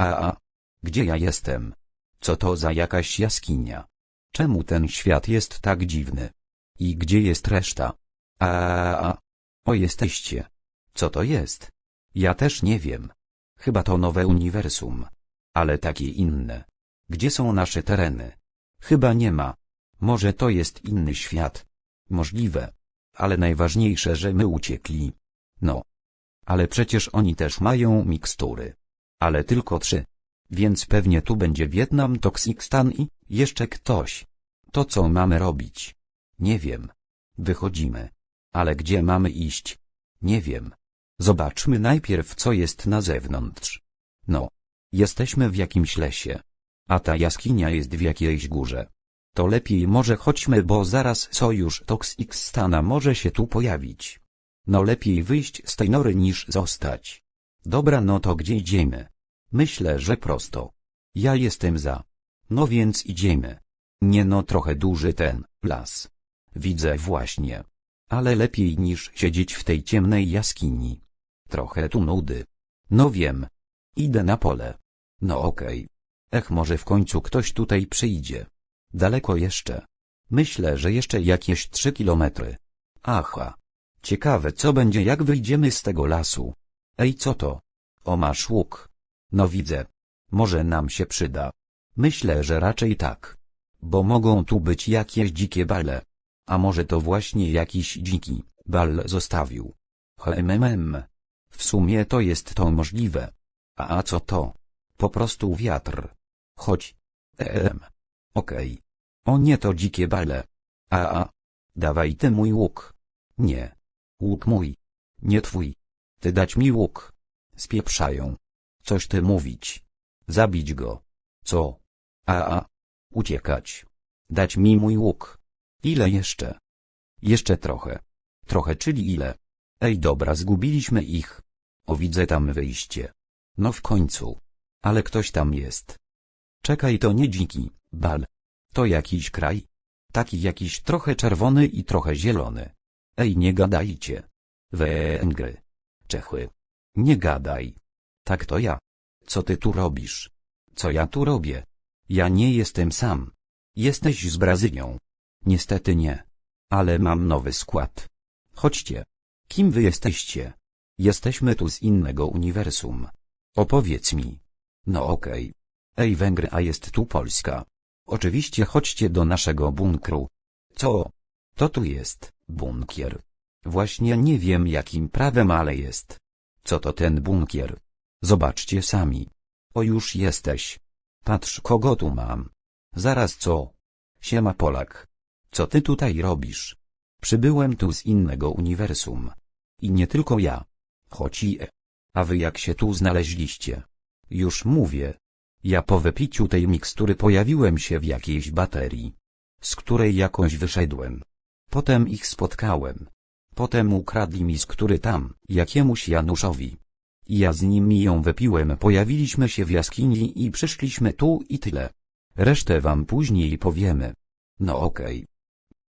A, a, gdzie ja jestem? Co to za jakaś jaskinia? Czemu ten świat jest tak dziwny? I gdzie jest reszta? A, a, a, o jesteście. Co to jest? Ja też nie wiem. Chyba to nowe uniwersum. Ale takie inne. Gdzie są nasze tereny? Chyba nie ma. Może to jest inny świat. Możliwe. Ale najważniejsze, że my uciekli. No. Ale przecież oni też mają mikstury. Ale tylko trzy. Więc pewnie tu będzie Wietnam, Toxikstan i jeszcze ktoś. To co mamy robić? Nie wiem. Wychodzimy. Ale gdzie mamy iść? Nie wiem. Zobaczmy najpierw co jest na zewnątrz. No. Jesteśmy w jakimś lesie. A ta jaskinia jest w jakiejś górze. To lepiej może chodźmy, bo zaraz sojusz Toxiksstana może się tu pojawić. No lepiej wyjść z tej nory niż zostać. Dobra no to gdzie idziemy? Myślę, że prosto. Ja jestem za. No więc idziemy. Nie no trochę duży ten las. Widzę właśnie. Ale lepiej niż siedzieć w tej ciemnej jaskini. Trochę tu nudy. No wiem. Idę na pole. No okej. Ech może w końcu ktoś tutaj przyjdzie. Daleko jeszcze. Myślę, że jeszcze jakieś trzy kilometry. Aha. Ciekawe co będzie jak wyjdziemy z tego lasu. Ej co to? O masz łuk. No widzę. Może nam się przyda. Myślę, że raczej tak. Bo mogą tu być jakieś dzikie bale. A może to właśnie jakiś dziki bal zostawił. HMMM. W sumie to jest to możliwe. A, a co to? Po prostu wiatr. Chodź. Ehm. Okej. O nie to dzikie bale. A a. Dawaj ty mój łuk. Nie. Łuk mój. Nie twój. Ty dać mi łuk. Spieprzają. Coś ty mówić. Zabić go. Co? A a. Uciekać. Dać mi mój łuk. Ile jeszcze? Jeszcze trochę. Trochę czyli ile? Ej dobra zgubiliśmy ich. O widzę tam wyjście. No w końcu. Ale ktoś tam jest. Czekaj to nie dziki, bal. To jakiś kraj? Taki jakiś trochę czerwony i trochę zielony. Ej nie gadajcie. Węgry. Czechy. Nie gadaj. Tak to ja. Co ty tu robisz? Co ja tu robię? Ja nie jestem sam. Jesteś z Brazylią. Niestety nie. Ale mam nowy skład. Chodźcie. Kim wy jesteście? Jesteśmy tu z innego uniwersum. Opowiedz mi. No okej. Ej Węgry, a jest tu Polska. Oczywiście chodźcie do naszego bunkru. Co? To tu jest, bunkier. Właśnie nie wiem jakim prawem, ale jest. Co to ten bunkier? Zobaczcie sami. O już jesteś. Patrz kogo tu mam. Zaraz co? Siema Polak. Co ty tutaj robisz? Przybyłem tu z innego uniwersum. I nie tylko ja. Choć i e. A wy jak się tu znaleźliście? Już mówię. Ja po wypiciu tej mikstury pojawiłem się w jakiejś baterii. Z której jakoś wyszedłem. Potem ich spotkałem. Potem ukradli mi z który tam, jakiemuś Januszowi. Ja z nimi ją wypiłem pojawiliśmy się w jaskini i przyszliśmy tu i tyle. Resztę wam później powiemy. No okej.